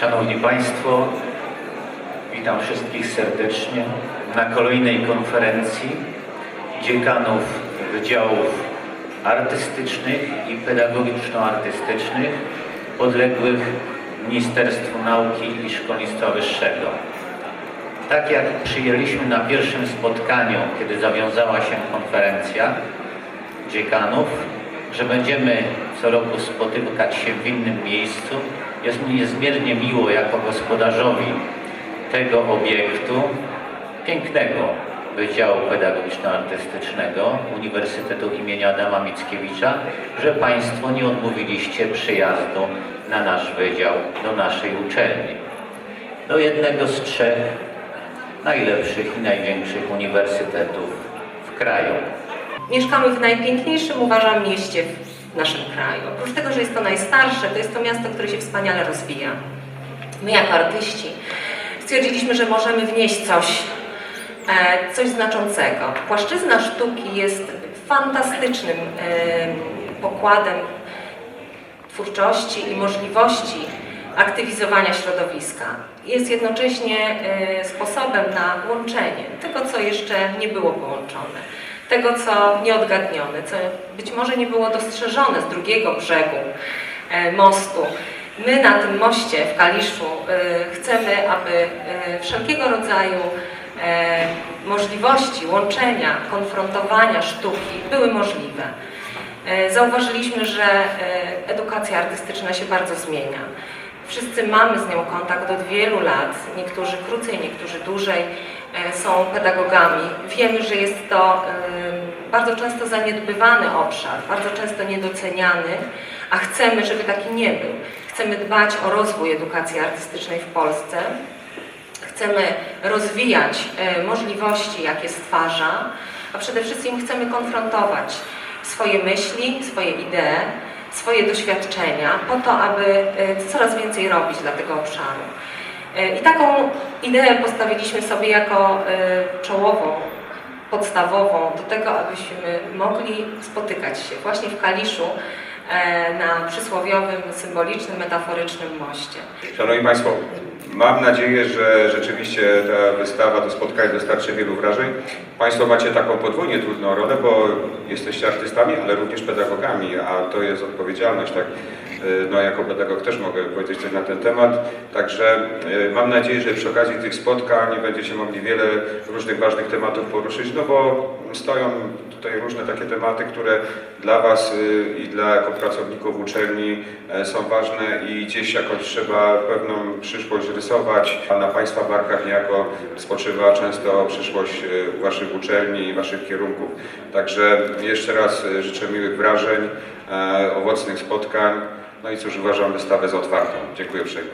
Szanowni Państwo, witam wszystkich serdecznie na kolejnej konferencji dziekanów Wydziałów Artystycznych i Pedagogiczno-Artystycznych podległych Ministerstwu Nauki i Szkolnictwa Wyższego. Tak jak przyjęliśmy na pierwszym spotkaniu, kiedy zawiązała się konferencja dziekanów, że będziemy co roku spotykać się w innym miejscu, jest mi niezmiernie miło jako gospodarzowi tego obiektu, pięknego Wydziału Pedagogiczno-Artystycznego Uniwersytetu imienia Adama Mickiewicza, że Państwo nie odmówiliście przyjazdu na nasz wydział, do naszej uczelni. Do jednego z trzech najlepszych i największych uniwersytetów w kraju. Mieszkamy w najpiękniejszym, uważam, mieście w naszym kraju. Oprócz tego, że jest to najstarsze, to jest to miasto, które się wspaniale rozwija. My jako artyści stwierdziliśmy, że możemy wnieść coś, e, coś znaczącego. Płaszczyzna sztuki jest fantastycznym e, pokładem twórczości i możliwości aktywizowania środowiska. Jest jednocześnie e, sposobem na łączenie tego, co jeszcze nie było połączone, tego, co nieodgadnione, co być może nie było dostrzeżone z drugiego brzegu e, mostu. My na tym moście w Kaliszu e, chcemy, aby e, wszelkiego rodzaju możliwości łączenia, konfrontowania sztuki były możliwe. Zauważyliśmy, że edukacja artystyczna się bardzo zmienia. Wszyscy mamy z nią kontakt od wielu lat, niektórzy krócej, niektórzy dłużej są pedagogami. Wiemy, że jest to e, bardzo często zaniedbywany obszar, bardzo często niedoceniany, a chcemy, żeby taki nie był. Chcemy dbać o rozwój edukacji artystycznej w Polsce. Chcemy rozwijać e, możliwości, jakie stwarza, a przede wszystkim chcemy konfrontować swoje myśli, swoje idee, swoje doświadczenia, po to, aby e, coraz więcej robić dla tego obszaru. E, I taką ideę postawiliśmy sobie jako e, czołową, podstawową do tego, abyśmy mogli spotykać się właśnie w Kaliszu e, na przysłowiowym, symbolicznym, metaforycznym moście. Szanowni Państwo, mam nadzieję, że rzeczywiście ta wystawa, to spotkanie dostarczy wielu wrażeń. Państwo macie taką podwójnie trudną rolę, bo jesteście artystami, ale również pedagogami, a to jest odpowiedzialność, tak? Y, No, jako pedagog też mogę powiedzieć coś na ten temat. Także y, mam nadzieję, że przy okazji tych spotkań będziecie mogli wiele różnych ważnych tematów poruszyć, no bo stoją tutaj różne takie tematy, które dla Was y, i dla jako pracowników uczelni e, są ważne i gdzieś jakoś trzeba pewną przyszłość rysować, a na Państwa barkach niejako spoczywa często przyszłość y, Waszych uczelni i Waszych kierunków. Także jeszcze raz y, życzę miłych wrażeń, e, owocnych spotkań, no i cóż, uważam wystawę za otwartą. Dziękuję uprzejmie.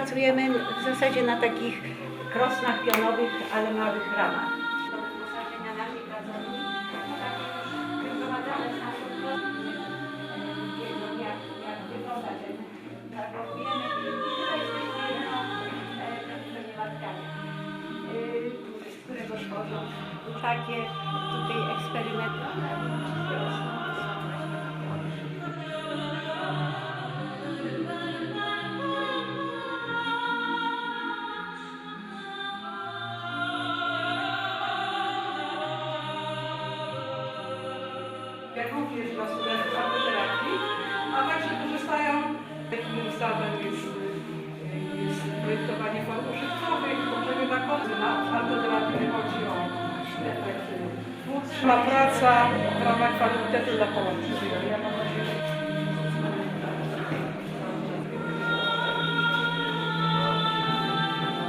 Pracujemy w zasadzie na takich krosnach pionowych, ale małych ramach. takie tutaj eksperymenty. Dla studentów arteterapii, a także korzystają takim ustawem jest, projektowanie form użytkowych, tworzenie na koordynat. Arteterapii nie chodzi o efekty praca w ramach fakultetu dla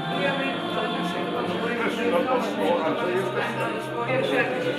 Dziękujemy za naszego Pierwsze jakieś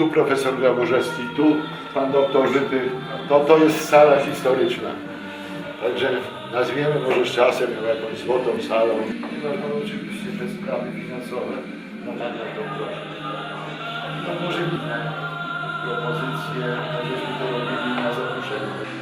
tu profesor Gaburzewski, tu pan doktor Żyty, to, to jest sala historyczna. Także nazwiemy może z czasem ją jakąś złotą salą. Ponieważ no, oczywiście te sprawy finansowe namaga do wzrostu. No może propozycje, żeśmy to robili na zaproszenie.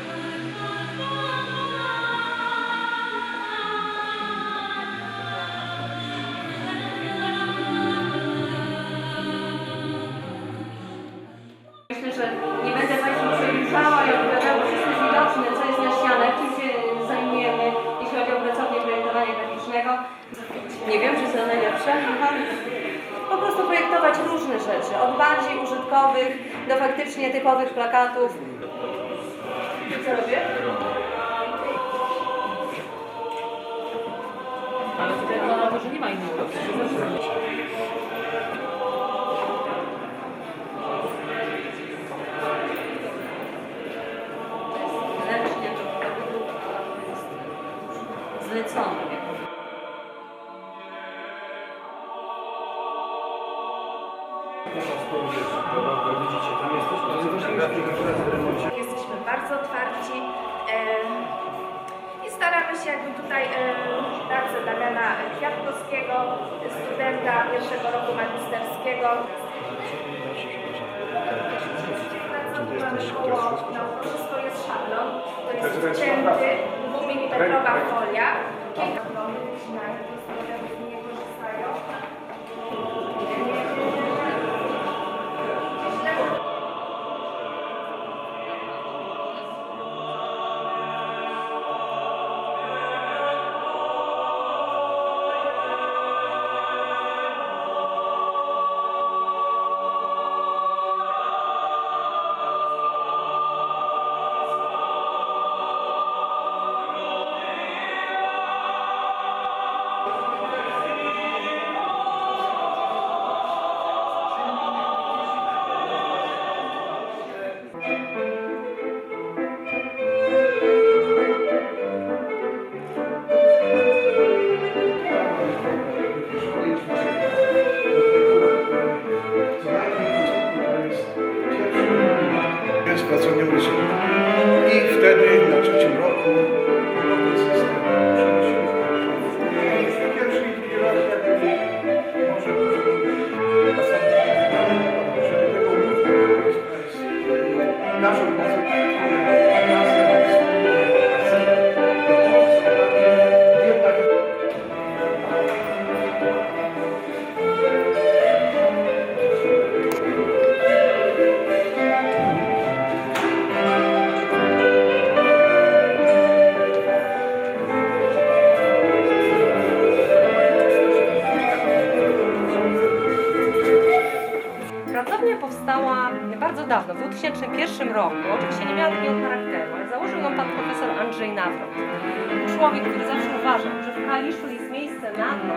Myślę, że nie będę Państwu przeliczała i opowiadała, że jest widoczne, co jest na ścianach, czym się zajmujemy, jeśli chodzi o pracownię projektowania graficznego. Nie wiem, czy są najlepsze. Po prostu projektować różne rzeczy, od bardziej użytkowych do faktycznie typowych plakatów. Co robię? Ale tutaj może nie ma innej opcji. Jesteśmy bardzo otwarci i staramy się jakby tutaj pracę Damiana Kwiatkowskiego, studenta pierwszego roku magisterskiego. Wszystko jest szablon, to jest cięty, dwumilimetrowa folia. Kilka na Jest pracownią ryżową. I wtedy na trzecim roku 2001 roku, oczywiście nie miała takiego charakteru, ale założył ją pan profesor Andrzej Nawrot. Człowiek, który zawsze uważał, że w Kaliszu jest miejsce na to,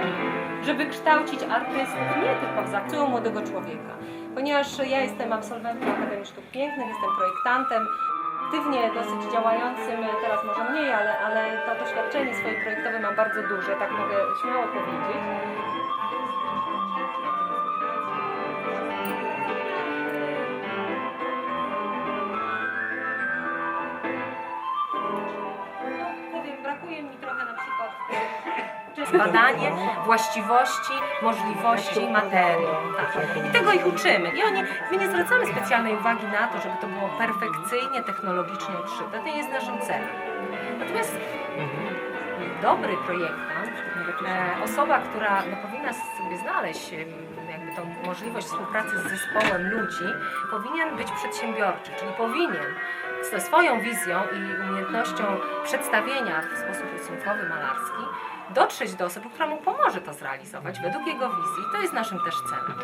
żeby kształcić artystów nie tylko w zakresie młodego człowieka. Ponieważ ja jestem absolwentem Akademii Sztuk Pięknych, jestem projektantem, aktywnie dosyć działającym, teraz może mniej, ale, ale to doświadczenie swoje projektowe mam bardzo duże, tak mogę śmiało powiedzieć. Badanie właściwości, możliwości materii. Tak. I tego ich uczymy. I oni, my nie zwracamy specjalnej uwagi na to, żeby to było perfekcyjnie, technologicznie odszyte. To nie jest naszym celem. Natomiast dobry projektant, e, osoba, która no, powinna sobie znaleźć jakby tą możliwość współpracy z zespołem ludzi, powinien być przedsiębiorczy, czyli powinien ze swoją wizją i umiejętnością przedstawienia w sposób rysunkowy, malarski, dotrzeć do osoby, która mu pomoże to zrealizować według jego wizji. To jest naszym też celem.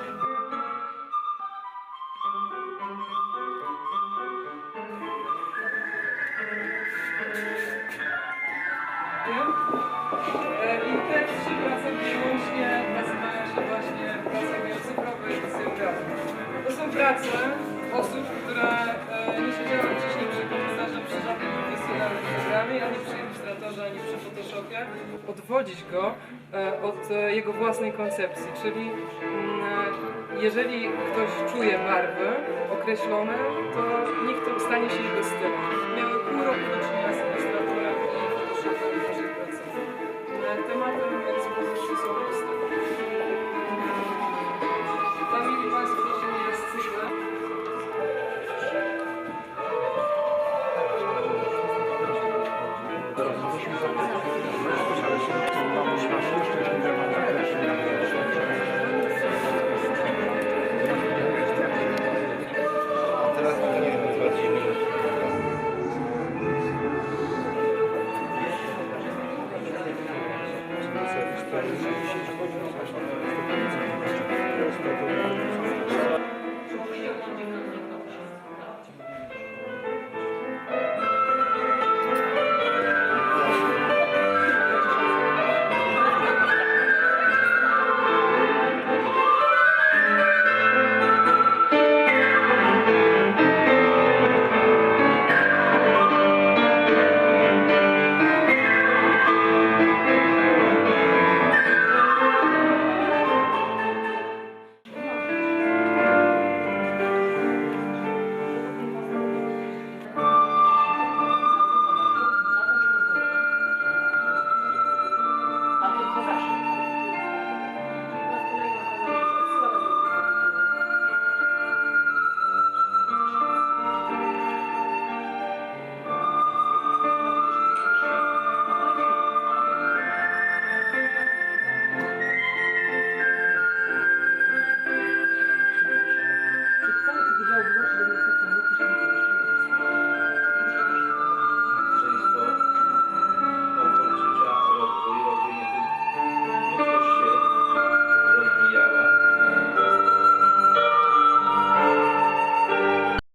E, I te trzy pracownie łącznie nazywają się właśnie pracownie cyfrowe edycje obrazu. To są prace osób, które e, nie siedziały wcześniej przy komputerze, przy żadnym profesjonalnym programie, ani przy stworzeniu przy Photoshopie, odwodzić go e, od e, jego własnej koncepcji, czyli mm, e, jeżeli ktoś czuje barwy określone, to nikt stanie się jego stylem. Miały pół roku do czynienia z ilustratorami i Photoshopem w naszej pracy. Tematem ekspozycji są